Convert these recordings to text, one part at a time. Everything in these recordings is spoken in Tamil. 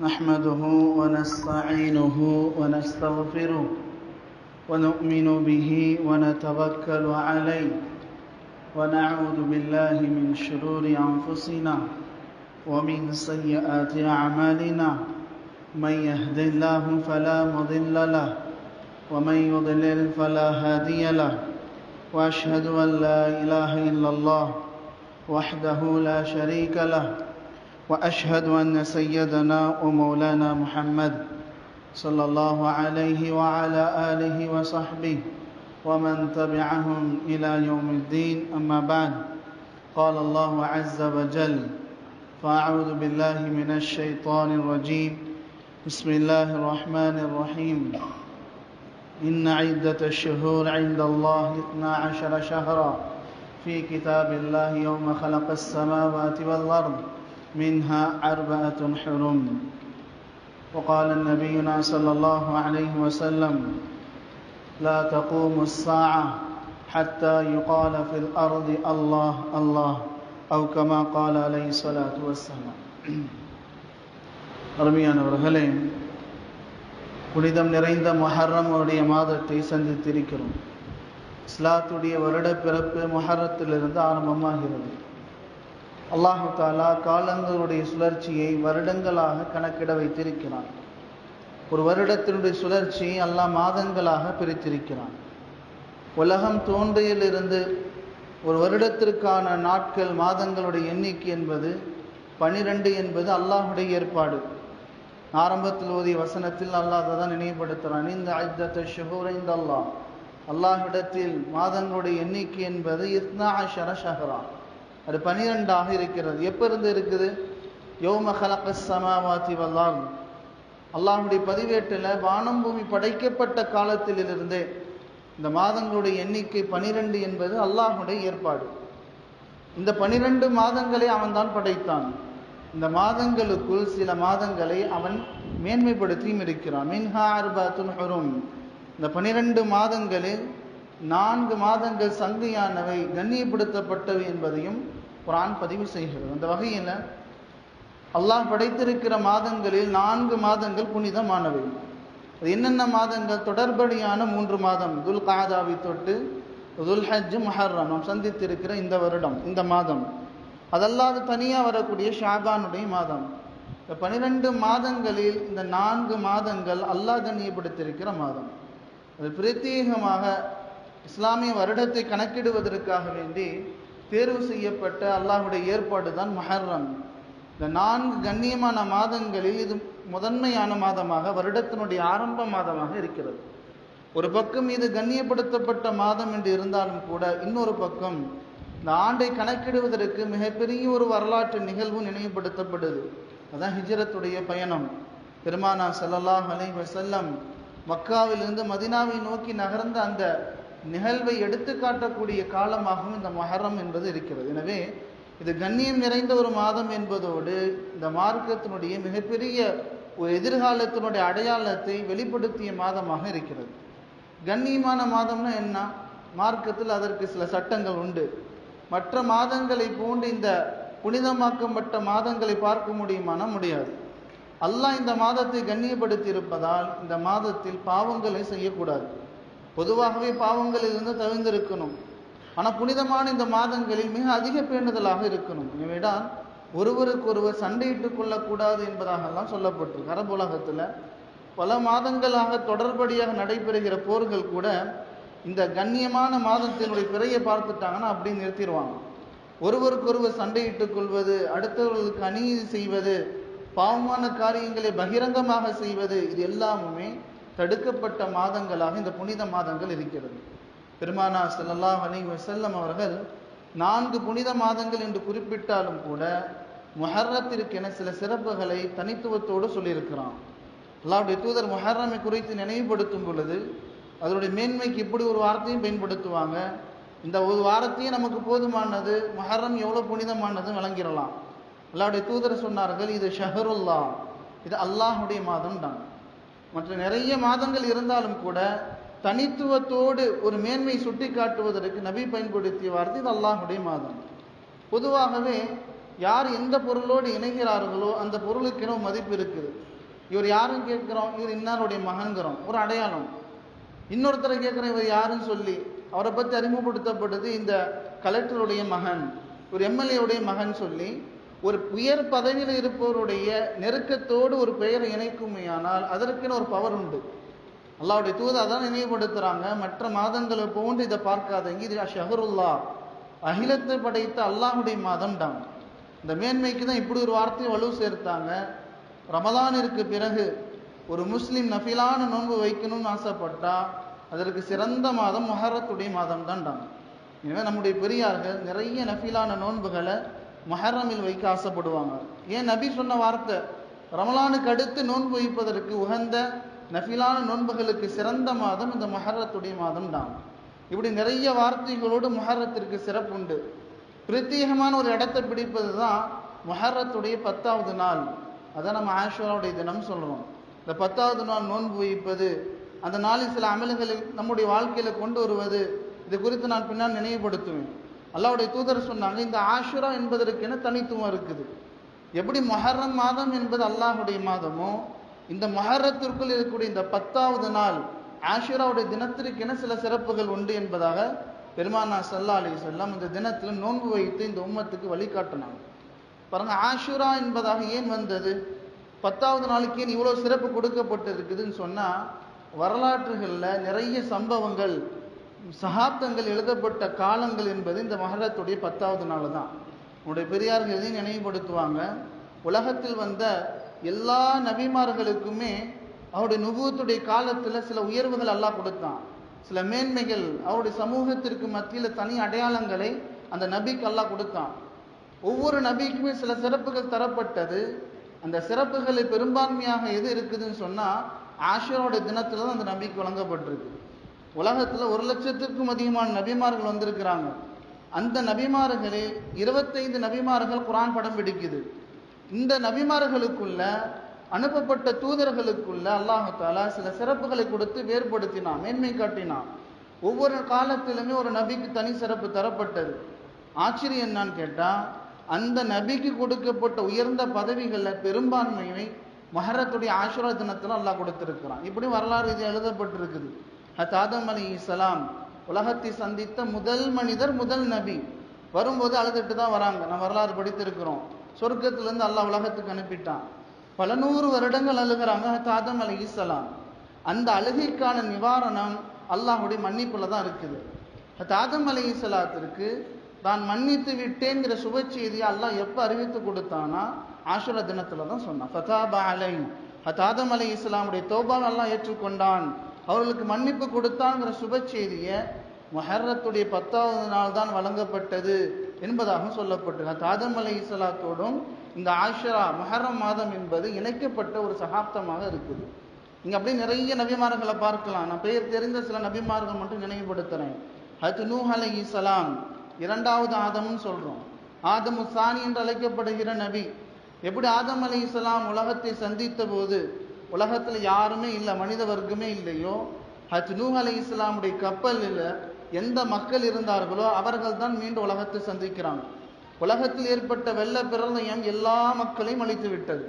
نحمده ونستعينه ونستغفره ونؤمن به ونتوكل عليه ونعوذ بالله من شرور أنفسنا ومن سيئات أعمالنا. من يهد الله فلا مضل له ومن يضلل فلا هادي له وأشهد أن لا إله إلا الله وحده لا شريك له وأشهد أن سيدنا ومولانا محمد صلى الله عليه وعلى آله وصحبه ومن تبعهم إلى يوم الدين. أما بعد قال الله عز وجل فأعوذ بالله من الشيطان الرجيم. بسم الله الرحمن الرحيم. إن عدة الشهور عند الله اثنا عشر شهرا. في كتاب الله يوم خلق السماوات والأرض منها أربعة حرم وقال النبينا صلى الله عليه وسلم لا تقوم الساعة حتى يقال في الأرض الله الله أو كما قال عليه الصلاة والسلام அருமையானவர்களே புனிதம் நிறைந்த மொஹர்ரம் அவருடைய மாதத்தை சந்தித்திருக்கிறோம் இஸ்லாத்துடைய வருட பிறப்பு மொஹரத்திலிருந்து ஆரம்பமாகிறது அல்லாஹு தாலா காலங்களுடைய சுழற்சியை வருடங்களாக கணக்கிட வைத்திருக்கிறான். ஒரு வருடத்தினுடைய சுழற்சியை அல்லாஹ் மாதங்களாக பிரித்திருக்கிறான். உலகம் தோன்றியிலிருந்து ஒரு வருடத்திற்கான நாட்கள் மாதங்களுடைய எண்ணிக்கை என்பது பனிரெண்டு என்பது அல்லாஹுடைய ஏற்பாடு. ஆரம்பத்தில் ஓதிய வசனத்தில் அல்லாஹ் தான் நினைவுபடுத்துகிறான் இந்த ஐத்தத்தை ஷஹூர் இந்த அல்லாஹ் அல்லாஹிடத்தில் மாதங்களுடைய எண்ணிக்கை என்பது இத்னா ஷர ஷஹரான் அது பனிரெண்டாக இருக்கிறது. எப்போ இருந்து இருக்குது? யோம ஹலக சமாவாத்தி வல்லால் அல்லாஹுடைய பதிவேட்டில் வானம் பூமி படைக்கப்பட்ட காலத்திலிருந்தே இந்த மாதங்களுடைய எண்ணிக்கை பனிரெண்டு என்பது அல்லாஹுடைய ஏற்பாடு. இந்த பனிரெண்டு மாதங்களை அவன்தான் படைத்தான். இந்த மாதங்களுக்குள் சில மாதங்களை அவன் மேன்மைப்படுத்தியும் இருக்கிறான். மின்ஹா அர்பாத்துன் ஹுரும். இந்த பனிரெண்டு மாதங்களில் நான்கு மாதங்கள் சங்கையானவை கண்ணியப்படுத்தப்பட்டவை என்பதையும் குரான் பதிவு செய்கிறது. அந்த வகையில் அல்லாஹ் படைத்திருக்கிற மாதங்களில் நான்கு மாதங்கள் புனிதமானவை. அது என்னென்ன மாதங்கள்? தொடர்படியான மூன்று மாதம். துல் காதாவை தொட்டு துல் ஹஜ் மஹர்ரம் நாம் சந்தித்திருக்கிற இந்த வருடம் இந்த மாதம். அதல்லாது தனியாக வரக்கூடிய ஷாபானுடைய மாதம். இந்த பனிரெண்டு மாதங்களில் இந்த நான்கு மாதங்கள் அல்லாஹ் கண்ணியப்படுத்தியிருக்கிற மாதம். அது பிரத்யேகமாக இஸ்லாமிய வருடத்தை கணக்கிடுவதற்காக வேண்டி தேர்வு செய்யப்பட்ட அல்லாஹுடைய ஏற்பாடு தான் மஹர்ரம். இந்த நான்கு கண்ணியமான மாதங்களில் இது முதன்மையான மாதமாக வருடத்தினுடைய ஆரம்ப மாதமாக இருக்கிறது. ஒரு பக்கம் இது கண்ணியப்படுத்தப்பட்ட மாதம் என்று இருந்தாலும் கூட இன்னொரு பக்கம் இந்த ஆண்டை கணக்கிடுவதற்கு மிகப்பெரிய ஒரு வரலாற்று நிகழ்வு நினைவுபடுத்தப்படுது. அதான் ஹிஜரத்துடைய பயணம். பெருமானா சல்லல்லாஹ் அலை வசல்லம் மக்காவிலிருந்து மதினாவை நோக்கி நகர்ந்த அந்த நிகழ்வை எடுத்து காட்டக்கூடிய காலமாகவும் இந்த மொஹரம் என்பது இருக்கிறது. எனவே இது கண்ணியம் நிறைந்த ஒரு மாதம் என்பதோடு இந்த மார்க்கத்தினுடைய மிகப்பெரிய ஒரு எதிர்காலத்தினுடைய அடையாளத்தை வெளிப்படுத்திய மாதமாக இருக்கிறது. கண்ணியமான மாதம்னா என்ன? மார்க்கத்தில் அதற்கு சில சட்டங்கள் உண்டு. மற்ற மாதங்களை போன்று இந்த புனிதமாக்கப்பட்ட மாதங்களை பார்க்க முடியுமானா முடியாது. அல்லாஹ் இந்த மாதத்தை கண்ணியப்படுத்தி இருப்பதால் இந்த மாதத்தில் பாவங்களை செய்யக்கூடாது. பொதுவாகவே பாவங்களிலிருந்து தவிர்ந்திருக்கணும் ஆனால் புனிதமான இந்த மாதங்களில் மிக அதிக பேணுதலாக இருக்கணும். எனவேதான் ஒருவருக்கொருவர் சண்டையிட்டு சண்டையிட்டுக் கொள்ளக்கூடாது என்பதாகலாம் சொல்லப்பட்டிருக்கு. அரபு உலகத்தில் பல மாதங்களாக தொடர்படியாக நடைபெறுகிற போர்கள் கூட இந்த கண்ணியமான மாதத்தினுடைய பிறையை பார்த்துட்டாங்கன்னா அப்படி நிறுத்திடுவாங்க. ஒருவருக்கொருவர் சண்டையிட்டுக் கொள்வது அடுத்தவர்களுக்கு அநீதி செய்வது பாவமான காரியங்களை பகிரங்கமாக செய்வது இது எல்லாமுமே தடுக்கப்பட்ட மாதங்களாக இந்த புனித மாதங்கள் இருக்கிறது. பெருமானா சல்லாஹ் அலி வசல்லம் அவர்கள் நான்கு புனித மாதங்கள் என்று குறிப்பிட்டாலும் கூட மொஹர்ரத்திற்கென சில சிறப்புகளை தனித்துவத்தோடு சொல்லியிருக்கிறான். அல்லாவுடைய தூதர் மொஹர்ரமை குறித்து நினைவுபடுத்தும் பொழுது அதனுடைய மேன்மைக்கு இப்படி ஒரு வார்த்தையும் பயன்படுத்துவாங்க. இந்த ஒரு வாரத்தையும் நமக்கு போதுமானது மொஹர்ரம் எவ்வளோ புனிதமானதும் விளங்கிடலாம். அல்லாவுடைய தூதர் சொன்னார்கள் இது ஷஹருல்லா இது அல்லாஹுடைய மாதம் தான் மற்ற நிறைய மாதங்கள் இருந்தாலும் கூட தனித்துவத்தோடு ஒரு மேன்மை சுட்டி காட்டுவதற்கு நபி பயன்படுத்திய வார்த்தை இது அல்லாஹுடைய மாதம். பொதுவாகவே யார் எந்த பொருளோடு இணைகிறார்களோ அந்த பொருளுக்கென மதிப்பு இருக்குது. இவர் யாரும் கேட்குறோம் இவர் இன்னாருடைய மகன்கிறோம். ஒரு அடையாளம். இன்னொருத்தரை கேட்குறேன் இவர் யாருன்னு சொல்லி அவரை பற்றி அறிமுகப்படுத்தப்பட்டது இந்த கலெக்டருடைய மகன். ஒரு எம்எல்ஏவுடைய மகன் சொல்லி ஒரு உயர் பதவியில் இருப்பவருடைய நெருக்கத்தோடு ஒரு பெயரை இணைக்குமையானால் அதற்குன்னு ஒரு பவர் உண்டு. அல்லாவுடைய தூதா தான் நினைவுபடுத்துறாங்க. மற்ற மாதங்களை போன்று இதை பார்க்காதீங்க. இது ஷஹருல்லா. அகிலத்தை படைத்த அல்லாஹுடைய மாதம் தான் இந்த மேன்மைக்கு தான் இப்படி ஒரு வார்த்தையை வலு சேர்த்தாங்க. ரமதானிற்கு பிறகு ஒரு முஸ்லீம் நஃபிலான நோன்பு வைக்கணும்னு ஆசைப்பட்டா அதற்கு சிறந்த மாதம் மொஹரத்துடைய மாதம் தான்டாங்க எனவே நம்முடைய பெரியார்கள் நிறைய நஃபிலான நோன்புகளை மொஹரமில் வைக்க ஆசைப்படுவாங்க. ஏன் நபி சொன்ன வார்த்தை? ரமலானுக்கு அடுத்து நோன்பு வைப்பதற்கு உகந்த நஃபிலான நோன்புகளுக்கு சிறந்த மாதம் இந்த மொஹரத்துடைய மாதம் தான் இப்படி நிறைய வார்த்தைகளோடு மொஹரத்திற்கு சிறப்பு உண்டு பிரத்யேகமான ஒரு இடத்தை பிடிப்பது தான் மொஹரத்துடைய பத்தாவது நாள். அதை நம்ம ஆஷுராவுடைய தினம் சொல்கிறோம் இந்த பத்தாவது நாள் நோன்பு வைப்பது அந்த நாளில் சில அமல்களை நம்முடைய வாழ்க்கையில் கொண்டு வருவது இது குறித்து நான் பின்னால் நினைவுபடுத்துவேன். அல்லாவுடைய தூதர் சொன்னாங்க இந்த ஆஷுரா என்பதற்கென தனித்துவம் இருக்குது. எப்படி மொஹர்ரம் மாதம் என்பது அல்லாஹுடைய மாதமோ இந்த மொஹரத்திற்குள் இருக்கக்கூடிய இந்த பத்தாவது நாள் ஆஷுராவுடைய தினத்திற்கென சில சிறப்புகள் உண்டு என்பதாக பெருமானா சல்லா அலி செல்லம் இந்த தினத்தில் நோன்பு வைத்து இந்த உம்மத்துக்கு வழிகாட்டினாங்க. பாருங்க ஆஷுரா என்பதாக ஏன் வந்தது? பத்தாவது நாளுக்கு ஏன் இவ்வளோ சிறப்பு கொடுக்கப்பட்டு இருக்குதுன்னு சொன்னால் வரலாற்றுகளில் நிறைய சம்பவங்கள் சகாப்தங்கள் எழுதப்பட்ட காலங்கள் என்பது இந்த மகரத்துடைய பத்தாவது நாள் தான் உங்களுடைய பெரியார்கள் எதையும் நினைவுபடுத்துவாங்க. உலகத்தில் வந்த எல்லா நபிமார்களுக்குமே அவருடைய நுபுவத்துடைய காலத்தில் சில உயர்வுகள் எல்லாம் கொடுத்தான். சில மேன்மைகள் அவருடைய சமூகத்திற்கு மத்தியில் தனி அடையாளங்களை அந்த நபிக்கு எல்லாம் கொடுத்தான். ஒவ்வொரு நபிக்குமே சில சிறப்புகள் தரப்பட்டது. அந்த சிறப்புகளை பெரும்பான்மையாக எது இருக்குதுன்னு சொன்னால் ஆஷரோட தினத்தில் தான் அந்த நபிக்கு வழங்கப்பட்டிருக்கு. உலகத்தில் ஒரு லட்சத்திற்கும் அதிகமான நபிமார்கள் வந்திருக்கிறாங்க. அந்த நபிமார்களே இருபத்தைந்து நபிமார்கள் குரான் படம் பிடிக்குது இந்த நபிமார்களுக்குள்ள அனுப்பப்பட்ட தூதர்களுக்குள்ள அல்லாஹாலா சில சிறப்புகளை கொடுத்து வேறுபடுத்தினான் மேன்மை காட்டினான். ஒவ்வொரு காலத்திலுமே ஒரு நபிக்கு தனி சிறப்பு தரப்பட்டது. ஆச்சரியம் என்னான்னு கேட்டால் அந்த நபிக்கு கொடுக்கப்பட்ட உயர்ந்த பதவிகளில் பெரும்பான்மையை மஹரத்துடைய ஆசுரா தினத்தில் அல்லாஹ் கொடுத்துருக்கிறான். இப்படி வரலாறு இது எழுதப்பட்டிருக்குது. ஹத் ஆதம் அலி இஸ்லாம் உலகத்தை சந்தித்த முதல் மனிதர் முதல் நபி. வரும்போது அழுதுட்டு தான் வராங்க. நம்ம வரலாறு படித்திருக்கிறோம். சொர்க்கத்திலேருந்து அல்லாஹ் உலகத்துக்கு அனுப்பிட்டான். பல நூறு வருடங்கள் அழுகிறாங்க ஹத் ஆதம் அலி இஸ்லாம். அந்த அழுகைக்கான நிவாரணம் அல்லாஹுடைய மன்னிப்புல தான் இருக்குது. ஹத் ஆதம் அலி இஸ்லாத்திற்கு தான் மன்னித்து விட்டேங்கிற சுப செய்தியை அல்லாஹ் எப்போ அறிவித்து கொடுத்தானா ஆஷுர தினத்தில் தான் சொன்னான். ஃபதாபா அலை ஹத் ஆதம் அலி இஸ்லாமுடைய தோபாவெல்லாம் ஏற்றுக்கொண்டான். அவர்களுக்கு மன்னிப்பு கொடுத்தாங்கிற சுப செய்தியை மொஹர்ரத்துடைய பத்தாவது நாள் தான் வழங்கப்பட்டது என்பதாக சொல்லப்பட்டது தாதம் ஆதம் அலி இஸ்லாத்தோடும் இந்த ஆஷரா மொஹர்ரம் மாதம் என்பது இணைக்கப்பட்ட ஒரு சகாப்தமாக இருக்குது. இங்கே அப்படியே நிறைய நபிமார்களை பார்க்கலாம். நான் பெயர் தெரிந்த சில நபிமார்கள் மட்டும் நினைவுபடுத்துகிறேன் ஹத் நூ அலை இஸ்லாம் இரண்டாவது ஆதம்னு சொல்கிறோம் ஆதமு உசானி என்று அழைக்கப்படுகிற நபி எப்படி ஆதம் அலி இஸ்லாம் உலகத்தை சந்தித்த போது உலகத்தில் யாருமே இல்லை மனித வர்க்கமே இல்லையோ ஹஜ் நூ அலி இஸ்லாமுடைய கப்பலில் எந்த மக்கள் இருந்தார்களோ அவர்கள் தான் மீண்டும் உலகத்தை சந்திக்கிறாங்க. உலகத்தில் ஏற்பட்ட வெள்ள பிரளயம் எல்லா மக்களையும் அழித்து விட்டது.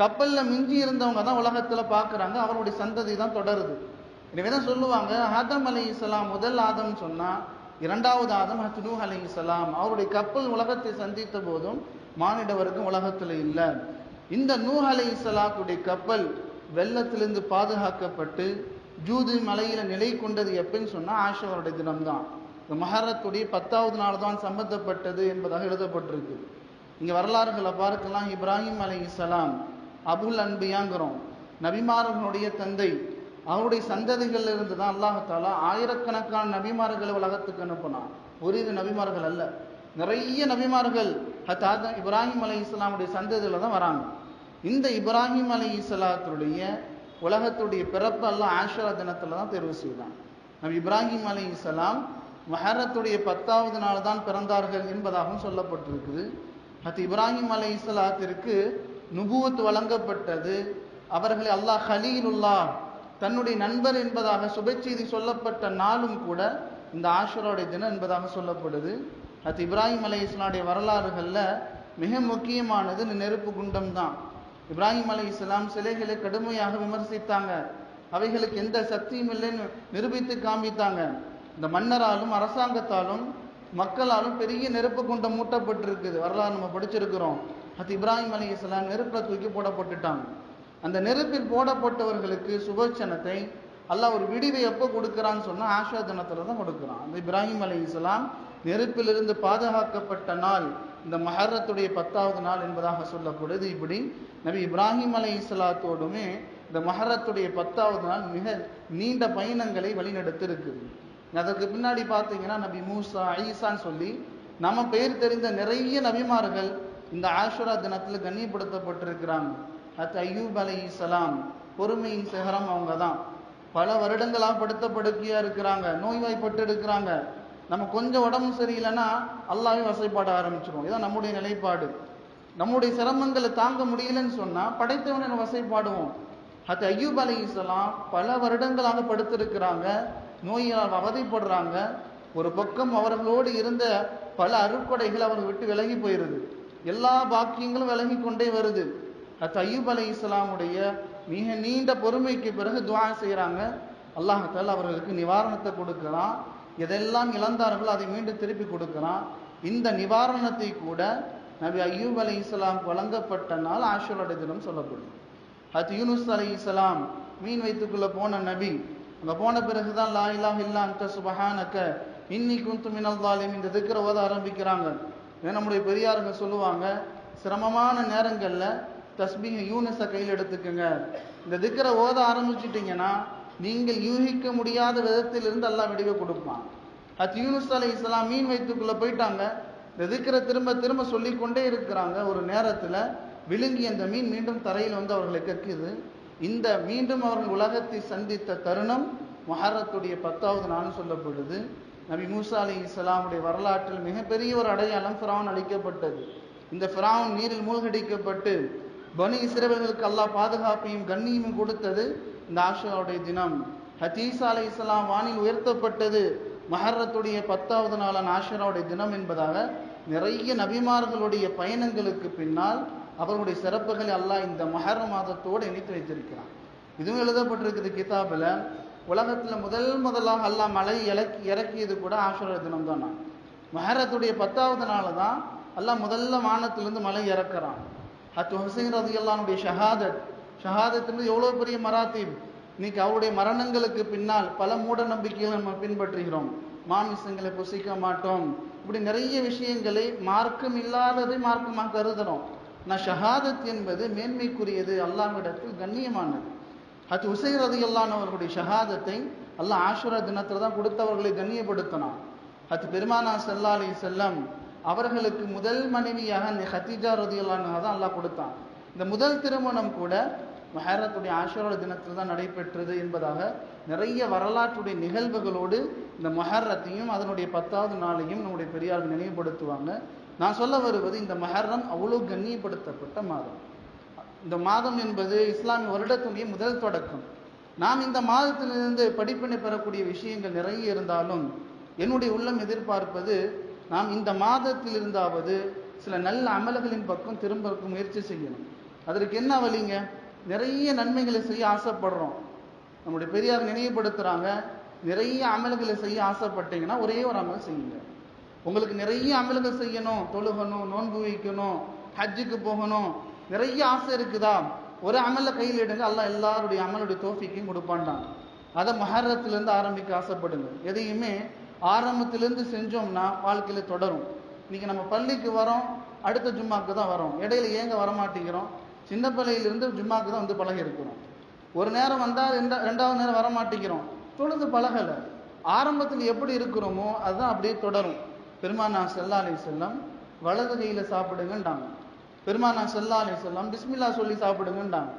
கப்பலில் மிஞ்சி இருந்தவங்க தான் உலகத்தில் பார்க்குறாங்க அவருடைய சந்ததி தான் தொடருது. எனவே தான் சொல்லுவாங்க ஆதம் அலி இஸ்லாம் முதல் ஆதம் சொன்னால் இரண்டாவது ஆதம் ஹஜ் நூ அலி இஸ்லாம். அவருடைய கப்பல் உலகத்தை சந்தித்த போதும் மானிடவருக்கும் உலகத்தில் இல்லை. இந்த நூஹலை அலி இஸ்லாத்துடைய கப்பல் வெள்ளத்திலிருந்து பாதுகாக்கப்பட்டு ஜூது மலையில் நிலை கொண்டது எப்பன்னு சொன்னால் ஆஷவருடைய தினம்தான். இந்த மஹரத்துடைய பத்தாவது நாள் தான் சம்பந்தப்பட்டது என்பதாக எழுதப்பட்டிருக்கு. இங்கே வரலாறுகளை பார்க்கலாம். இப்ராஹிம் அலை இஸ்லாம் அபுல் அன்பியாங்கிறோம். நபிமார்களுடைய தந்தை. அவருடைய சந்ததிகள் இருந்து தான் அல்லாஹாலா ஆயிரக்கணக்கான நபிமார்களை உலகத்துக்கு அனுப்பினான். ஒரு இது நபிமார்கள் அல்ல. நிறைய நபிமார்கள். ஹத்தாத இப்ராஹிம் அலை இஸ்லாமுடைய சந்ததியில் தான் வராங்க. இந்த இப்ராஹிம் அலி இஸ்லாத்துடைய உலகத்துடைய பிறப்பெல்லாம் ஆஷரா தினத்தில் தான் தேர்வு செய்தான். நம் இப்ராஹிம் அலி இஸ்லாம் மஹரத்துடைய பத்தாவது நாள் தான் பிறந்தார்கள் என்பதாகவும் சொல்லப்பட்டிருக்குது. அது இப்ராஹிம் அலி இஸ்லாத்திற்கு நுபுவத் வழங்கப்பட்டது. அவர்களை அல்லாஹ் ஹலீலுல்லா தன்னுடைய நண்பர் என்பதாக சுபச்செய்தி சொல்லப்பட்ட நாளும் கூட இந்த ஆஷரோடைய தினம் என்பதாக சொல்லப்படுது. அது இப்ராஹிம் அலை இஸ்லாடைய வரலாறுகளில் மிக முக்கியமானது நெருப்பு குண்டம் தான். இப்ராஹிம் அலி இஸ்லாம் சிலைகளை கடுமையாக விமர்சித்தாங்க. அவைகளுக்கு எந்த சக்தியும் இல்லைன்னு நிரூபித்து காமித்தாங்க. இந்த மன்னராலும் அரசாங்கத்தாலும் மக்களாலும் பெரிய நெருப்பு கொண்ட மூட்டப்பட்டிருக்குது. வரலாறு நம்ம படிச்சிருக்கிறோம். அது இப்ராஹிம் அலி இஸ்லாம் நெருப்பில் தூக்கி போடப்பட்டுட்டாங்க. அந்த நெருப்பில் போடப்பட்டவர்களுக்கு சுபச்சனத்தை அல்லாஹ் ஒரு விடிவை எப்போ கொடுக்குறான்னு சொன்னால் ஆஷா தினத்தில் தான் கொடுக்குறான். அந்த இப்ராஹிம் அலி இஸ்லாம் நெருப்பிலிருந்து பாதுகாக்கப்பட்ட நாள் இந்த மஹரத்துடைய பத்தாவது நாள் என்பதாக சொல்லப்படுது. இப்படி நபி இப்ராஹிம் அலை இஸ்லாத்தோடுமே இந்த மஹரத்துடைய பத்தாவது நாள் மிக நீண்ட பயணங்களை வழிநடத்திருக்குது. அதற்கு பின்னாடி பார்த்தீங்கன்னா நபி மூசா ஐசான்னு சொல்லி நம்ம பெயர் தெரிந்த நிறைய நபிமார்கள் இந்த ஆஷுரா தினத்தில் கண்ணியப்படுத்தப்பட்டிருக்கிறாங்க. அத் ஐயூப் அலை இஸ்லாம் பொறுமையின் சிகரம் அவங்க தான் பல வருடங்களாக படுத்த படுக்கையாக இருக்கிறாங்க நோய்வாய்ப்பட்டு இருக்கிறாங்க. நம்ம கொஞ்சம் உடம்பு சரியில்லைன்னா அல்லாவே வசைப்பாட ஆரம்பிச்சிருவோம். இதான் நம்முடைய நிலைப்பாடு. நம்முடைய சிரமங்களை தாங்க முடியலன்னு சொன்னா படைத்தவனை நம்ம வசைப்பாடுவோம். அது ஐயூப் அலி இஸ்லாம் பல வருடங்களாக படுத்திருக்கிறாங்க. நோயால் அவதைப்படுறாங்க. ஒரு பக்கம் அவர்களோடு இருந்த பல அருட்கொடைகள் அவர்கள் விட்டு விலகி போயிருது. எல்லா பாக்கியங்களும் விலகி கொண்டே வருது. அது ஐயூப் அலி இஸ்லாமுடைய மிக நீண்ட பொறுமைக்கு பிறகு துவா செய்கிறாங்க அல்லாஹால அவர்களுக்கு நிவாரணத்தை கொடுக்கலாம் எதெல்லாம் இழந்தார்களோ அதை மீண்டும் திருப்பி கொடுக்குறான். இந்த நிவாரணத்தை கூட நபி ஐயூப் அலி இஸ்லாம் வழங்கப்பட்ட நாள் ஆஷுரோட தினம் சொல்லப்படும் அது யூனுஸ் அலி இஸ்லாம் மீன் வைத்துக்குள்ளே போன நபி அங்கே போன பிறகுதான் லா இலா இல்லா அந்த சுபஹானக்க இன்னி குந்து மினல்தாலிம் இந்த திக்கிற ஓத ஆரம்பிக்கிறாங்க. ஏன் நம்முடைய பெரியாருங்க சொல்லுவாங்க சிரமமான நேரங்களில் தஸ்பீக யூனஸை கையில் எடுத்துக்கோங்க. இந்த திக்கரை ஓத ஆரம்பிச்சிட்டிங்கன்னா நீங்கள் யூகிக்க முடியாத விதத்திலிருந்து அல்லாஹ் எல்லாம் விடிவை கொடுப்பான். அது யூனுஸ் அலை இஸ்லாம் மீன் வைத்துக்குள்ளே போயிட்டாங்க. இந்த திரும்ப திரும்ப சொல்லிக்கொண்டே இருக்கிறாங்க. ஒரு நேரத்தில் விழுங்கி அந்த மீன் மீண்டும் தரையில் வந்து அவர்களை கற்குது இந்த மீண்டும் அவர்கள் உலகத்தை சந்தித்த தருணம் மஹாரத்துடைய பத்தாவது நாள் சொல்லப்படுது. நபி மூசா அலி இஸ்லாமுடைய வரலாற்றில் மிகப்பெரிய ஒரு அடையாளம் ஃபிராவன் அளிக்கப்பட்டது. இந்த ஃபிராவன் நீரில் மூழ்கடிக்கப்பட்டு பனி இஸ்ரேவர்களுக்கு அல்லாஹ் பாதுகாப்பையும் கண்ணியமும் கொடுத்தது. இந்த ஆஷாவுடைய தினம். ஹதீசா அலை இஸ்லாம் வானில் உயர்த்தப்பட்டது. மஹரத்துடைய பத்தாவது நாளான ஆஷராவுடைய தினம் என்பதாக நிறைய நபிமார்களுடைய பயணங்களுக்கு பின்னால் அவர்களுடைய சிறப்புகளை அல்லாஹ் இந்த மஹர மாதத்தோடு இணைத்து வைத்திருக்கிறான். இதுவும் எழுதப்பட்டிருக்குது கிதாபில். உலகத்தில் முதல் முதலாக அல்லாஹ் மலை இலக்கி இறக்கியது கூட ஆஷரா தினம் தான்? மஹரத்துடைய பத்தாவது நாள் தான் அல்லாஹ் முதல்ல வானத்திலிருந்து மலை இறக்குறான். அத்து ஹுசைன் ரதி அல்லானுடைய ஷஹாதத் ஷஹாதத் எவ்வளோ பெரிய மராத்தீப்? இன்னைக்கு அவருடைய மரணங்களுக்கு பின்னால் பல மூட நம்பிக்கைகளை நம்ம பின்பற்றுகிறோம். மாமிசங்களை புசிக்க மாட்டோம். இப்படி நிறைய விஷயங்களை மார்க்கம் இல்லாததை மார்க்கமாக கருதுறோம். நான் ஷஹாதத் என்பது மேன்மைக்குரியது அல்லாஹ்விடத்தில் கண்ணியமானது. அது உசை ரதி அல்லானவர்களுடைய ஷஹாதத்தை அல்லாஹ் ஆஷுரா தினத்தில் தான் கொடுத்தவர்களை கண்ணியப்படுத்தினான். அது பெருமானா சல்லா அலி செல்லம் அவர்களுக்கு முதல் மனைவியாக அந்த ஹத்தீஜா ரதி அல்லான்னு தான் அல்லாஹ் கொடுத்தான். இந்த முதல் திருமணம் கூட மஹரத்துடைய ஆஷோர தினத்தில் தான் நடைபெற்றது என்பதாக நிறைய வரலாற்றுடைய நிகழ்வுகளோடு இந்த மஹரத்தையும் அதனுடைய பத்தாவது நாளையும் நம்முடைய பெரியார் நினைவுபடுத்துவாங்க. நான் சொல்ல வருவது இந்த மஹர்ரம் அவ்வளோ கண்ணியப்படுத்தப்பட்ட மாதம். இந்த மாதம் என்பது இஸ்லாமிய வருடத்துடைய முதல் தொடக்கம். நாம் இந்த மாதத்திலிருந்து படிப்பினை பெறக்கூடிய விஷயங்கள் நிறைய இருந்தாலும் என்னுடைய உள்ளம் எதிர்பார்ப்பது நாம் இந்த மாதத்தில் இருந்தாவது சில நல்ல அமல்களின் பக்கம் திரும்ப முயற்சி செய்யணும். அதற்கு என்ன வழிங்க? நிறைய நன்மைகளை செய்ய ஆசைப்படுறோம். நம்முடைய பெரியார் நினைவுபடுத்துகிறாங்க நிறைய அமல்களை செய்ய ஆசைப்பட்டீங்கன்னா ஒரே ஒரு அமல் செய்யுங்க. உங்களுக்கு நிறைய அமல்கள் செய்யணும் தொழுகணும் நோன்பு வைக்கணும் ஹஜ்ஜுக்கு போகணும் நிறைய ஆசை இருக்குதா? ஒரு அமலை கையில் எடுங்க அல்லாஹ் எல்லாருடைய அமலுடைய தோஃபிக்கையும் கொடுப்பான்டான். அதை மஹரத்திலேருந்து ஆரம்பிக்க ஆசைப்படுங்க. எதையுமே ஆரம்பத்திலேருந்து செஞ்சோம்னா வாழ்க்கையில் தொடரும். இன்னைக்கு நம்ம பள்ளிக்கு வரோம் அடுத்த ஜும்மாக்கு தான் வரோம். இடையில ஏங்க வரமாட்டேங்கிறோம்? சின்ன பிள்ளையிலிருந்து ஜும்மாக்கு தான் வந்து பழகி இருக்கிறோம் ஒரு நேரம் வந்தால் ரெண்டா ரெண்டாவது நேரம் வர மாட்டேங்கிறோம். தொழுது பழகலை. ஆரம்பத்தில் எப்படி இருக்கிறோமோ அதுதான் அப்படியே தொடரும். பெருமானா செல்லா அலி செல்லம் வலது கையில் சாப்பிடுங்கன்றாங்க பெருமானா செல்லா அலி செல்லம் பிஸ்மில்லா சொல்லி சாப்பிடுங்கன்றாங்க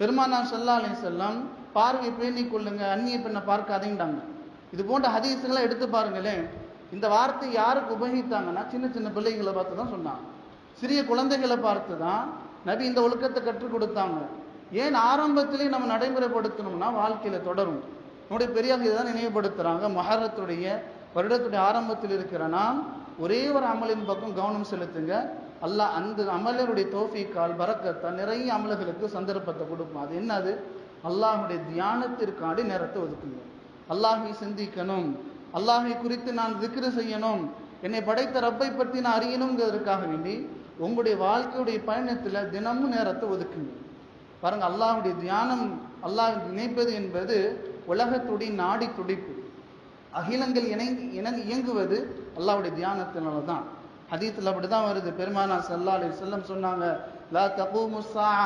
பெருமானா செல்லா அலி செல்லம் பார்வை பேணி கொள்ளுங்க அந்நிய பெண்ணை பார்க்காதீங்கட்டாங்க இது போன்ற ஹதீஸுகளை எடுத்து பாருங்களேன். இந்த வார்த்தை யாருக்கு உபயோகித்தாங்கன்னா சின்ன சின்ன பிள்ளைகளை பார்த்து தான் சொன்னாங்க. சிறிய குழந்தைகளை பார்த்து தான் நபி இந்த ஒழுக்கத்தை கற்றுக் கொடுத்தாங்க. ஏன் ஆரம்பத்திலேயே நம்ம நடைமுறைப்படுத்தணும்னா வாழ்க்கையில தொடரும். நம்முடைய பெரியார் இதை நினைவுபடுத்துறாங்க. மகரத்துடைய வருடத்துடைய ஆரம்பத்தில் இருக்கிற நாம் ஒரே ஒரு அமலின் பக்கம் கவனம் செலுத்துங்க. அல்லாஹ் அந்த அமலருடைய தோஃபிக்கால் பறக்கத்தால் நிறைய அமல்களுக்கு சந்தர்ப்பத்தை கொடுப்போம் அது என்னது? அல்லாஹுடைய தியானத்திற்காண்டி நேரத்தை ஒதுக்குங்க. அல்லாஹை சிந்திக்கணும். அல்லாஹை குறித்து நான் திக்ரு செய்யணும். என்னை படைத்த ரப்பை பற்றி நான் அறியணுங்கிறதுக்காக வேண்டி உங்களுடைய வாழ்க்கையுடைய பயணத்தில் தினமும் நேரத்தை ஒதுக்குங்க. பாருங்கள் அல்லாஹுடைய தியானம் அல்லாஹ் நினைப்பது என்பது உலகத்துடைய நாடி துடிப்பு. அகிலங்கள் இணைந்து இணை இயங்குவது அல்லாவுடைய தியானத்தினால தான் ஹதீத்தில் அப்படிதான் வருது. பெருமானா சல்லா அலி செல்லம் சொன்னாங்க லா தகூமு ஸாஅ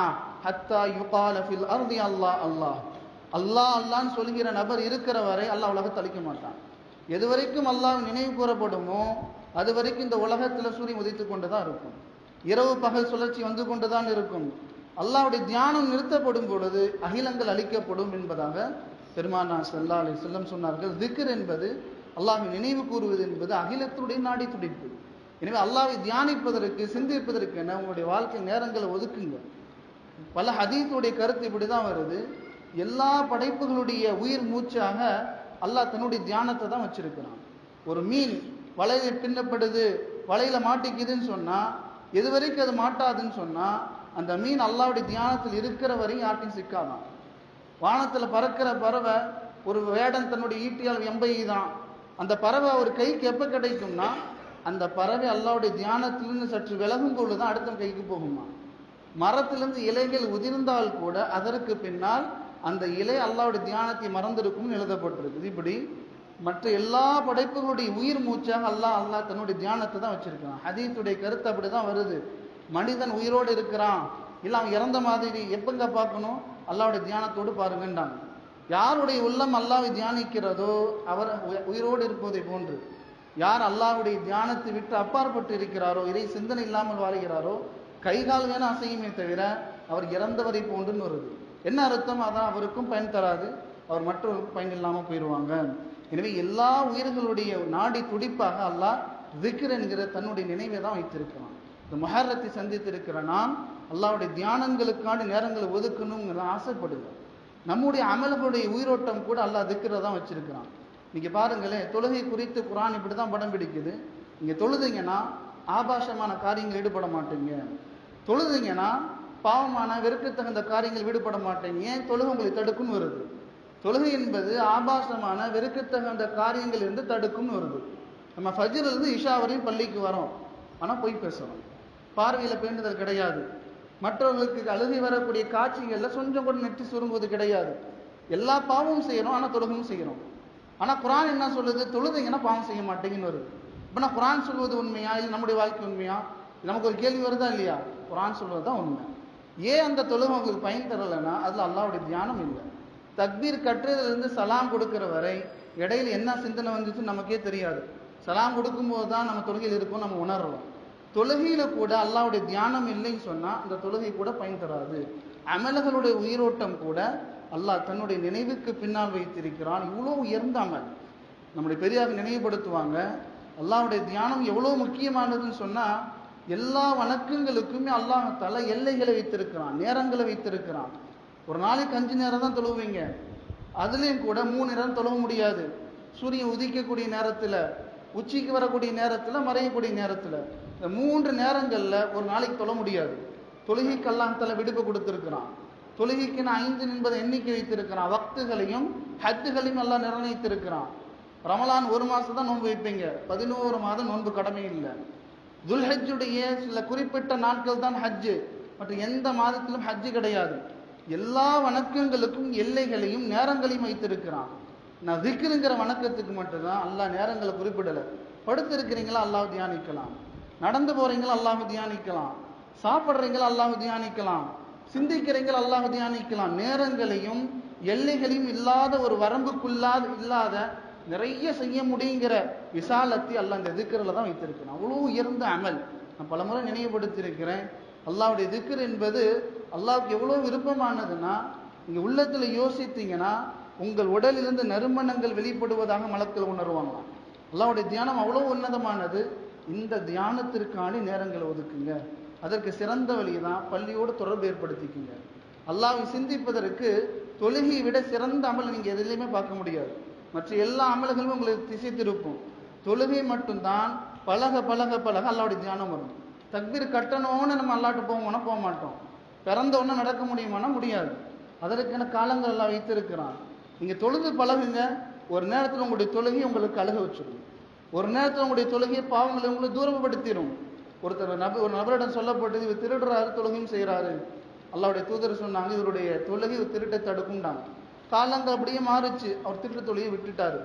ஹத்தா யுகால ஃபில் அருதி அல்லாஹ் அல்லாஹ் அல்லாஹ் அல்லாஹ்னு சொல்கிற நபர் இருக்கிற வரை அல்லாஹ் உலகத்தை அழிக்க மாட்டான். எது வரைக்கும் அல்லாஹ் நினைவு கூறப்படுமோ அது வரைக்கும் இந்த உலகத்தில் சூரியன் உதித்து கொண்டு தான் இருக்கும். இரவு பகல் சுழற்சி வந்து கொண்டு தான் இருக்கும். அல்லாவுடைய தியானம் நிறுத்தப்படும் பொழுது அகிலங்கள் அழிக்கப்படும் என்பதாக பெருமானா செல்லா அலி செல்லம் சொன்னார்கள். திக்ர் என்பது அல்லாஹை நினைவு கூறுவது என்பது அகிலத்துடைய நாடி துடிப்பு. எனவே அல்லாவை தியானிப்பதற்கு சிந்திப்பதற்கு என உங்களுடைய வாழ்க்கை நேரங்களை ஒதுக்குங்க. பல ஹதீஸுடைய கருத்து இப்படி தான் வருது. எல்லா படைப்புகளுடைய உயிர் மூச்சாக அல்லாஹ் தன்னுடைய தியானத்தை தான் வச்சிருக்கிறான். ஒரு மீன் வலையில் பின்னப்படுது வலையில மாட்டிக்குதுன்னு சொன்னா எது வரைக்கும் அது மாட்டாதுன்னு சொன்னால் அந்த மீன் அல்லாவுடைய தியானத்தில் இருக்கிற வரையும் யார்ட்டையும் சிக்காதான். வானத்தில் பறக்கிற பறவை ஒரு வேடன் தன்னுடைய ஈட்டியால் எம்பை தான் அந்த பறவை ஒரு கைக்கு எப்போ கிடைக்கும்னா அந்த பறவை அல்லாவுடைய தியானத்திலிருந்து சற்று விலகும் பொழுது தான் அடுத்த கைக்கு போகுமா. மரத்திலிருந்து இலைகள் உதிர்ந்தால் கூட அதற்கு பின்னால் அந்த இலை அல்லாவுடைய தியானத்தை மறந்திருக்கும்னு எழுதப்பட்டிருக்குது. இப்படி மற்ற எல்லா படைப்புகளுடைய உயிர் மூச்சாக அல்லாஹ் அல்லாஹ் தன்னுடைய தியானத்தை தான் வச்சிருக்கிறான். ஹதீத்துடைய கருத்து அப்படிதான் வருது. மனிதன் உயிரோடு இருக்கிறான். இல்லை அவன் இறந்த மாதிரி எப்பங்க பார்க்கணும்? அல்லாவுடைய தியானத்தோடு பாருங்கன்றாங்க. யாருடைய உள்ளம் அல்லாவை தியானிக்கிறதோ அவர் உயிரோடு இருப்பதை போன்று. யார் அல்லாஹ்வுடைய தியானத்தை விட்டு அப்பாற்பட்டு இருக்கிறாரோ இதை சிந்தனை இல்லாமல் வாழ்கிறாரோ கை கால் அசையுமே தவிர அவர் இறந்தவரை போன்றுன்னு வருது. என்ன அர்த்தம்? அதான் அவருக்கும் பயன் தராது. அவர் மற்றவருக்கும் பயன் இல்லாமல் போயிடுவாங்க எனவே எல்லா உயிர்களுடைய நாடி துடிப்பாக அல்லாஹ் திக்ர் என்கிற தன்னுடைய நினைவை தான் வைத்திருக்கிறான். இந்த மொஹரத்தை சந்தித்திருக்கிற நாம் அல்லாவுடைய தியானங்களுக்கான நேரங்களை ஒதுக்கணுங்கிற ஆசைப்படுகிறோம். நம்முடைய அமல்களுடைய உயிரோட்டம் கூட அல்லாஹ் திக்ரை தான் வச்சிருக்கிறான். நீங்க பாருங்களேன் தொழுகை குறித்து குரான் இப்படி தான் படம் பிடிக்குது. நீங்கள் தொழுதுங்கன்னா ஆபாசமான காரியங்கள் ஈடுபட மாட்டீங்க. தொழுதுங்கன்னா பாவமான வெறுக்கத்தகுந்த காரியங்கள் ஈடுபட மாட்டீங்க. ஏன் தொழுகை உங்களை தடுக்குன்னு வருது? தொழுகை என்பது ஆபாசமான வெறுக்கத்தகுந்த காரியங்கள் இருந்து தடுக்கும்னு வருது நம்ம ஃபஜ்ர்ல இருந்து இஷா வரையும் பள்ளிக்கு வரோம். ஆனால் பொய் பேசுகிறோம் பார்வையில் பேண்டுதல் கிடையாது. மற்றவர்களுக்கு அழுகை வரக்கூடிய காட்சிகளில் கொஞ்சம் கூட நெற்றி சுருங்குவது கிடையாது. எல்லா பாவமும் செய்கிறோம் ஆனால் தொழுகவும் செய்கிறோம் ஆனால் குரான் என்ன சொல்லுது? தொழுதீங்கன்னா பாவம் செய்ய மாட்டேங்கன்னு வருது. இப்போ நான் குரான் சொல்வது உண்மையா? இல்லை நம்முடைய வாழ்க்கை உண்மையா? நமக்கு ஒரு கேள்வி வருதா இல்லையா? குரான் சொல்வது தான் உண்மை. ஏன் அந்த தொழுகை உங்களுக்கு பயன் தரலைன்னா அதில் அல்லாவுடைய தியானம் இல்லை. தக்பீர் கட்டுறதுலேருந்து சலாம் கொடுக்குற வரை இடையில என்ன சிந்தனை வந்துச்சுன்னு நமக்கே தெரியாது. சலாம் கொடுக்கும்போது தான் நம்ம தொழுகையில் இருக்கோம் நம்ம உணர்றோம். தொழுகையில் கூட அல்லாவுடைய தியானம் இல்லைன்னு சொன்னால் அந்த தொழுகை கூட பயன் தராது. அமல்களுடைய உயிரோட்டம் கூட அல்லாஹ் தன்னுடைய நினைவுக்கு பின்னால் வைத்திருக்கிறான். இவ்வளோ உயர்ந்த அமல். நம்முடைய பெரியார் நினைவுபடுத்துவாங்க. அல்லாவுடைய தியானம் எவ்வளோ முக்கியமானதுன்னு சொன்னால் எல்லா வணக்கங்களுக்குமே அல்லாஹ் தலை எல்லைகளை வைத்திருக்கிறான் நேரங்களை வைத்திருக்கிறான். ஒரு நாளைக்கு அஞ்சு நேரம் தான் தொழுவீங்க. அதுலேயும் கூட மூணு நேரம் தொழுவ முடியாது. சூரியன் உதிக்கக்கூடிய நேரத்தில் உச்சிக்கு வரக்கூடிய நேரத்தில் மறையக்கூடிய நேரத்தில். இந்த மூன்று நேரங்களில் ஒரு நாளைக்கு தொழ முடியாது. தொழுகைக்கு அல்லாஹத்தில் விடுப்பு கொடுத்துருக்கிறான். தொழுகைக்கு நான் ஐந்து என்பதை எண்ணிக்கை வைத்திருக்கிறான். வக்துகளையும் ஹத்துகளையும் எல்லாம் நிர்ணயித்திருக்கிறான். ரமலான் ஒரு மாதம் தான் நோன்பு வைப்பீங்க. பதினோரு மாதம் நோன்பு கடமை இல்லை. துல்ஹஜ்ஜுடைய சில குறிப்பிட்ட நாட்கள் தான் ஹஜ்ஜு. மற்றும் எந்த மாதத்திலும் ஹஜ்ஜு கிடையாது. எல்லா வணக்கங்களுக்கும் எல்லைகளையும் நேரங்களையும் வைத்திருக்கிறான். நான் திக்ருங்கிற வணக்கத்துக்கு மட்டும்தான் அல்லாஹ் நேரங்களை குறிப்பிடலை. படுத்திருக்கிறீங்களா? அல்லாஹ் தியானிக்கலாம். நடந்து போறீங்களா? அல்லாஹ் தியானிக்கலாம். சாப்பிட்றீங்களா? அல்லாஹ் தியானிக்கலாம். சிந்திக்கிறீங்களா? அல்லாஹ் தியானிக்கலாம். நேரங்களையும் எல்லைகளையும் இல்லாத ஒரு வரம்புக்குள்ளாத இல்லாத நிறைய செய்ய முடியுங்கிற விசாலத்தை அல்லாஹ் அந்த திக்கரில் தான் வைத்திருக்கிறான். அவ்வளோ உயர்ந்த அமல். நான் பலமுறை நினைவுபடுத்தியிருக்கிறேன். அல்லாவுடைய திக்கர் என்பது அல்லாவுக்கு எவ்வளோ விருப்பமானதுன்னா நீங்கள் உள்ளத்தில் யோசித்தீங்கன்னா உங்கள் உடலிலிருந்து நறுமணங்கள் வெளிப்படுவதாக மலத்தில் உணர்வாங்களாம். அல்லாவுடைய தியானம் அவ்வளோ உன்னதமானது இந்த தியானத்திற்கான நேரங்களை ஒதுக்குங்க. அதற்கு சிறந்த வழி தான் பள்ளியோடு தொடர்பு ஏற்படுத்திக்குங்க. அல்லாவை சிந்திப்பதற்கு தொழுகையை விட சிறந்த அமல் நீங்கள் எதுலையுமே பார்க்க முடியாது. மற்ற எல்லா அமல்களும் உங்களுக்கு திசை திருப்பும். தொழுகை மட்டும்தான் பழக பழக பழக அல்லாவுடைய தியானம் வரும். தக்பீர் கட்டணும்னு நம்ம அல்லாட்டு போவோம்னா போக மாட்டோம். பிறந்த நடக்க முடியுமானா முடியாது. அதற்கான காலங்கள் எல்லாம் வைத்திருக்கிறான். நீங்கள் தொழுது பழகுங்க. ஒரு நேரத்தில் உங்களுடைய தொழுகை உங்களுக்கு அழுக வச்சிடும். ஒரு நேரத்தில் உங்களுடைய தொழுகையை பாவங்களை உங்களை தூரப்படுத்திடும். ஒருத்தர் நபர் ஒரு நபரிடம் சொல்லப்பட்டது இவர் திருடுறாரு தொழுகையும் செய்கிறாரு அல்லாவுடைய தூதர் சொன்னாங்க இவருடைய தொழுகை இவர் திருட்டை தடுக்கும்டாங்க. காலங்கள் அப்படியே மாறுச்சு. அவர் திருட்டு தொழுகையை விட்டுட்டாரு.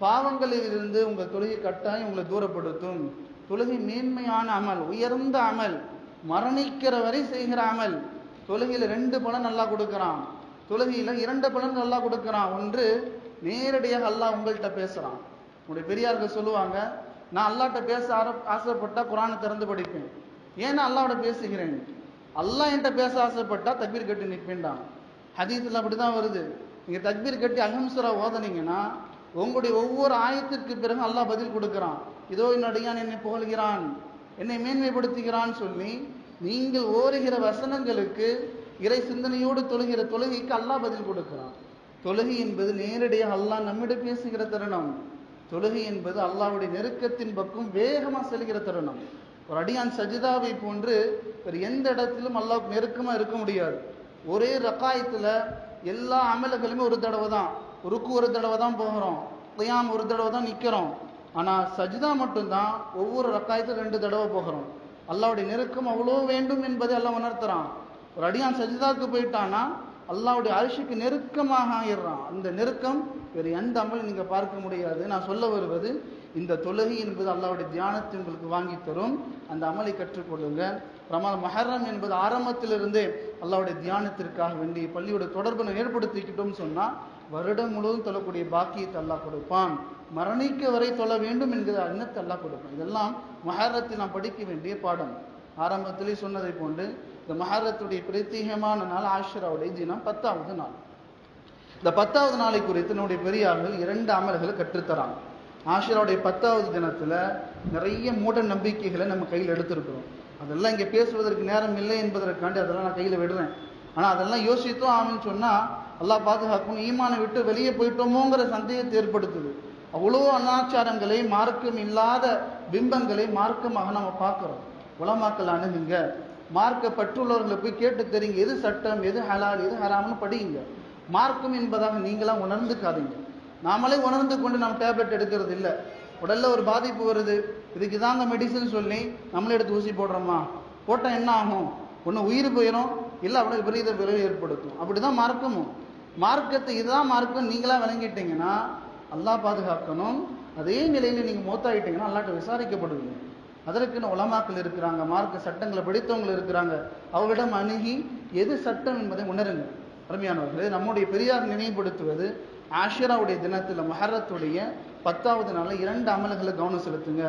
பாவங்களில் இருந்து உங்கள் தொழுகை கட்டாயம் உங்களை தூரப்படுத்தும். தொழுகை மேன்மையான அமல் உயர்ந்த அமல் மரணிக்கிற வரை செய்கிற அமல். தொழுகையில் ரெண்டு பலன் நல்லா கொடுக்குறான். தொழுகையில் இரண்டு பலன் நல்லா கொடுக்குறான். ஒன்று நேரடியாக அல்லாஹ் உங்கள்கிட்ட பேசுகிறான் உங்களுடைய பெரியார்கள் சொல்லுவாங்க நான் அல்லாட்ட பேச ஆர ஆசைப்பட்டா குரானை திறந்து படிப்பேன். ஏன் அல்லாவோட பேசுகிறேன். அல்லாஹ் என்கிட்ட பேச ஆசைப்பட்டா தக்பீர் கட்டி நிற்பேன்டான். அதீதத்தில் அப்படி தான் வருது. நீங்கள் தக்பீர் கட்டி அகம்சரா ஓதனீங்கன்னா உங்களுடைய ஒவ்வொரு ஆயத்திற்கு பிறகு அல்லாஹ் பதில் கொடுக்குறான். இதோ என்னுடைய என்னை புகழ்கிறான். என்னை மேன்மைப்படுத்துகிறான்னு சொல்லி நீங்கள் ஓருகிற வசனங்களுக்கு இறை சிந்தனையோடு தொழுகிற தொழுகைக்கு அல்லாஹ் பதில் கொடுக்கிறான். தொழுகை என்பது நேரடியாக அல்லாஹ் நம்மிடம் பேசுகிற தருணம். தொழுகை என்பது அல்லாவுடைய நெருக்கத்தின் பக்கம் வேகமாக செல்கிற தருணம். ஒரு அடியான் சஜிதாவை போன்று வேறு எந்த இடத்திலும் அல்லாவுக்கு நெருக்கமாக இருக்க முடியாது. ஒரே ரக்காயத்தில் எல்லா அமல்களுமே ஒரு தடவை தான். ருக்கு ஒரு தடவை தான் போகிறோம். கியாம் ஒரு தடவை தான் நிற்கிறோம் ஆனால் சஜிதா மட்டும்தான் ஒவ்வொரு ரக்காயத்தில் ரெண்டு தடவை போகிறோம். அல்லாவுடைய நெருக்கம் அவ்வளோ வேண்டும் என்பதை எல்லாம் உணர்த்துறான். ஒரு அடியான் சஜிதாவுக்கு போயிட்டானா அல்லாவுடைய அரிசிக்கு நெருக்கமாக ஆயிடுறான். அந்த நெருக்கம் வேறு எந்த அமல் நீங்கள் பார்க்க முடியாது. நான் சொல்ல வருவது இந்த தொழுகை என்பது அல்லாவுடைய தியானத்தை உங்களுக்கு வாங்கி தரும். அந்த அமலை கற்றுக்கொள்ளுங்க. ரமால் மஹர்ரம் என்பது ஆரம்பத்திலிருந்தே அல்லாவுடைய தியானத்திற்காக வேண்டி பள்ளியோட தொடர்பை ஏற்படுத்திக்கிட்டோம்னு சொன்னால் வருடம் முழுவதும் தொழக்கூடிய பாக்கியத்தை அல்லாஹ் கொடுப்பான். மரணிக்க வரை தொழ வேண்டும் என்கிற எண்ணத்தை அல்லாஹ் கொடுப்பான். இதெல்லாம் மஹரத்தில் நாம் படிக்க வேண்டிய பாடம். ஆரம்பத்திலே சொன்னதை போன்று இந்த மஹரத்துடைய பிரத்யேகமான நாள் ஆஷராவுடைய தினம் பத்தாவது நாள். இந்த பத்தாவது நாளை குறித்து நம்முடைய பெரியார்கள் இரண்டு அமல்களை கற்றுத்தராங்க. ஆஷராவுடைய பத்தாவது தினத்துல நிறைய மூட நம்பிக்கைகளை நம்ம கையில் எடுத்திருக்கிறோம். அதெல்லாம் இங்கே பேசுவதற்கு நேரம் இல்லை என்பதற்காண்டி அதெல்லாம் நான் கையில் விடுறேன். ஆனால் அதெல்லாம் யோசித்தோம் ஆகும்னு சொன்னால் அல்லாஹ் பாதுகாக்கும் ஈமானை விட்டு வெளியே போயிட்டோமோங்கிற சந்தேகத்தை ஏற்படுத்துது. அவ்வளோ அனாச்சாரங்களை மார்க்கம் இல்லாத பிம்பங்களை மார்க்கமாக நம்ம பார்க்குறோம். உலமாக்கல் அணுகுங்க மார்க்க பற்றுள்ளவர்களை போய் கேட்டு தெரியுங்க. எது சட்டம் எது ஹலால் எது ஹராம்னு படியுங்க. மார்க்கம் என்பதாக நீங்களாம் உணர்ந்துக்காதீங்க. நாமளே உணர்ந்து கொண்டு நம்ம டேப்லெட் எடுக்கிறது இல்லை. உடல்ல ஒரு பாதிப்பு வருது. இதுக்கு தாங்க மெடிசன் சொல்லி நம்மளே எடுத்து ஊசி போடுறோமா? போட்டால் என்ன ஆகும்? ஒன்று உயிர் போயிடும் இல்லை அவ்வளோ விபரீத விளைவு ஏற்படுத்தும். அப்படிதான் மார்க்கமும். மார்க்கத்தை இதுதான் மார்க்கம். நீங்களாக விளங்கிட்டீங்கன்னா அல்லா பாதுகாக்கணும். அதே நிலையில் நீங்கள் மூத்தாயிட்டீங்கன்னா அல்லாட்ட விசாரிக்கப்படுவீங்க. அதற்குன்னு உலமாக்கள் இருக்கிறாங்க மார்க்க சட்டங்களை படித்தவங்கள் இருக்கிறாங்க. அவர்களிடம் அணுகி எது சட்டம் என்பதை உணருங்க. அருமையானவர்களே நம்முடைய பெரியார் நினைவுபடுத்துவது ஆஷிராவுடைய தினத்தில் மஹரத்துடைய பத்தாவது நாளில் இரண்டு அமல்களை கவனம் செலுத்துங்க.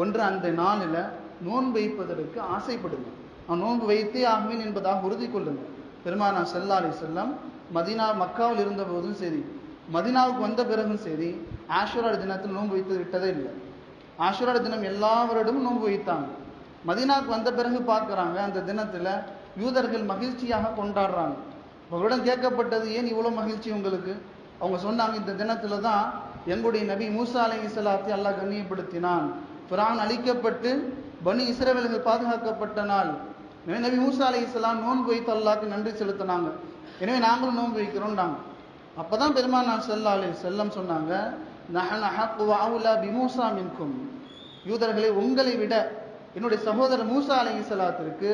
ஒன்று அந்த நாளில் நோன்பு வைப்பதற்கு ஆசைப்படுங்க. அவன் நோன்பு வைத்தே ஆகுவேன் என்பதாக உறுதி கொள்ளுங்க பெருமானா செல்லாலை செல்லம் மதினா மக்காவில் இருந்த போதும் சரி மதினாவுக்கு வந்த பிறகும் சரி ஆஷுரா தினத்தில் நோன்பு வைத்து விட்டதே இல்லை. ஆஷுரா தினம் எல்லா வருடமும் நோன்பு வைத்தாங்க. மதினாவுக்கு வந்த பிறகு பார்க்குறாங்க அந்த தினத்தில் யூதர்கள் மகிழ்ச்சியாக கொண்டாடுறாங்க. அவர்களிடம் கேட்கப்பட்டது ஏன் இவ்வளோ மகிழ்ச்சி உங்களுக்கு? அவங்க சொன்னாங்க இந்த தினத்தில் தான் எங்களுடைய நபி மூசா அலை இஸ்லாத்தை அல்லாஹ் கண்ணியப்படுத்தினான். பிரான் அழிக்கப்பட்டு பனி இஸ்ரவேல்கள் பாதுகாக்கப்பட்ட நாள். எனவே நபி மூசா அலை இஸ்லாம் நோன்பு வைத்து அல்லாக்கு நன்றி செலுத்தினாங்க. எனவே நாங்களும் நோன்பு வைக்கிறோம்டாங்க அப்பதான் பெருமாள் செல்லா அலி செல்லம் சொன்னாங்க நஹன் அஹக்கு வாவுலா பிமூசா மின்கும். யூதர்களை உங்களை விட என்னுடைய சகோதரர் மூசா அலை சலாத்திற்கு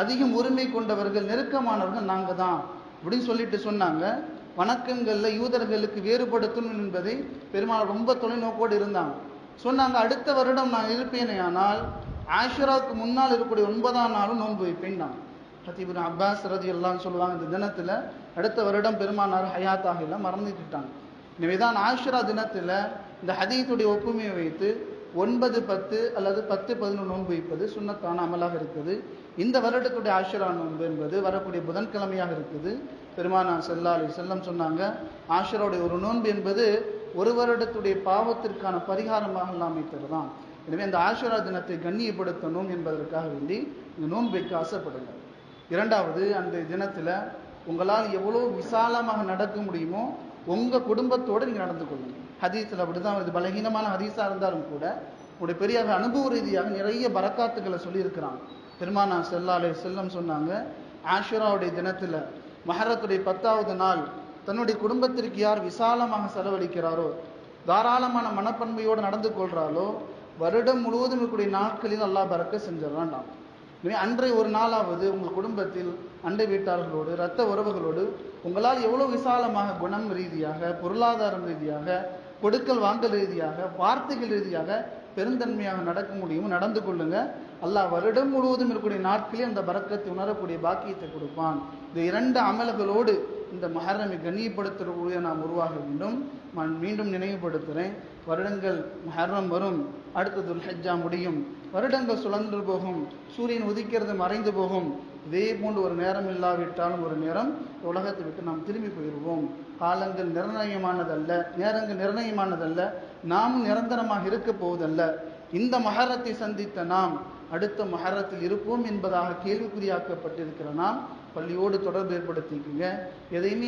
அதிகம் உரிமை கொண்டவர்கள் நெருக்கமானவர்கள் நாங்கள் தான் அப்படின்னு சொல்லிட்டு சொன்னாங்க. வணக்கங்கள்ல யூதர்களுக்கு வேறுபடுத்தணும் என்பதை பெருமாள் ரொம்ப தொலைநோக்கோடு இருந்தாங்க. சொன்னாங்க அடுத்த வருடம் நான் இருப்பேனே ஆனால் ஆஷராவுக்கு முன்னால் இருக்கக்கூடிய ஒன்பதாம் நாளும் நோன்பு வைப்பேன் நான் ஹத்தீபுன் அப்பாஸ் ரதி எல்லாம் சொல்லுவாங்க இந்த தினத்தில் அடுத்த வருடம் பெருமானார் ஹயாத் எல்லாம் மறந்துட்டாங்க எனவேதான் ஆஷுரா தினத்தில் இந்த ஹதீத்துடைய ஒப்புமையை வைத்து ஒன்பது பத்து அல்லது பத்து பதினொன்று நோன்பு வைப்பது சுண்ணத்தான அமலாக இருக்குது. இந்த வருடத்துடைய ஆஷுரா நோன்பு என்பது வரக்கூடிய புதன்கிழமையாக இருக்குது. பெருமானா செல்லா அலி செல்லம் சொன்னாங்க ஆஷுராவுடைய ஒரு நோன்பு என்பது ஒரு வருடத்துடைய பாவத்திற்கான பரிகாரமாக எல்லாம் அமைத்ததுதான். எனவே இந்த ஆஷுரா தினத்தை கண்ணியப்படுத்தணும் என்பதற்காக வேண்டி இந்த நோன்பு வைக்க ஆசைப்படுங்க. இரண்டாவது அந்த தினத்தில் உங்களால் எவ்வளோ விசாலமாக நடக்க முடியுமோ உங்கள் குடும்பத்தோடு நீங்கள் நடந்து கொள்ளுங்கள் ஹதீஸில் அப்படி அப்படிதான் வருது. பலகீனமான ஹதீஸாக இருந்தாலும் கூட உங்களுடைய பெரியார் அனுபவ ரீதியாக நிறைய பரக்காத்துக்களை சொல்லியிருக்கிறாங்க. பெருமானா செல்லாலே செல்லம் சொன்னாங்க ஆஷுராவுடைய தினத்தில் மஹரத்துடைய பத்தாவது நாள் தன்னுடைய குடும்பத்திற்கு யார் விசாலமாக செலவழிக்கிறாரோ தாராளமான மனப்பன்மையோடு நடந்து கொள்கிறாரோ வருடம் முழுவதும் இருக்கக்கூடிய நாட்களில் அல்லாஹ் பறக்க செஞ்சிடறான்டாம் எனவே அன்றைய ஒரு நாளாவது உங்கள் குடும்பத்தில் அண்டை வீட்டார்களோடு இரத்த உறவுகளோடு உங்களால் எவ்வளோ விசாலமாக குணம் ரீதியாக பொருளாதாரம் ரீதியாக கொடுக்கல் வாங்கல் ரீதியாக வார்த்தைகள் ரீதியாக பெருந்தன்மையாக நடக்க முடியும் நடந்து கொள்ளுங்க. அல்லாஹ் வருடம் முழுவதும் இருக்கக்கூடிய நாட்களே அந்த பறக்கத்தை உணரக்கூடிய பாக்கியத்தை கொடுப்பான். இந்த இரண்டு அமல்களோடு இந்த மஹரமை கண்ணியப்படுத்தக்கூடிய நாம் உருவாக வேண்டும். நான் மீண்டும் நினைவுபடுத்துகிறேன் வருடங்கள் மஹரம் வரும். அடுத்தது ஹெஜ்ஜா முடியும். வருடங்கள் சுழன்று போகும். சூரியன் உதிக்கிறது மறைந்து போகும். இதே போன்று ஒரு நேரம் இல்லாவிட்டாலும் ஒரு நேரம் உலகத்தை விட்டு நாம் திரும்பி போயிடுவோம் காலங்கள் நிர்ணயமானதல்ல நேரங்கள் நிர்ணயமானதல்ல நாமும் நிரந்தரமாக இருக்க போவதல்ல. இந்த மகரத்தை சந்தித்த நாம் அடுத்த மகரத்தில் இருப்போம் என்பதாக கேள்விக்குறியாக்கப்பட்டிருக்கிற நாம் பள்ளியோடு தொடர்பு ஏற்படுத்திக்குங்க. எதையுமே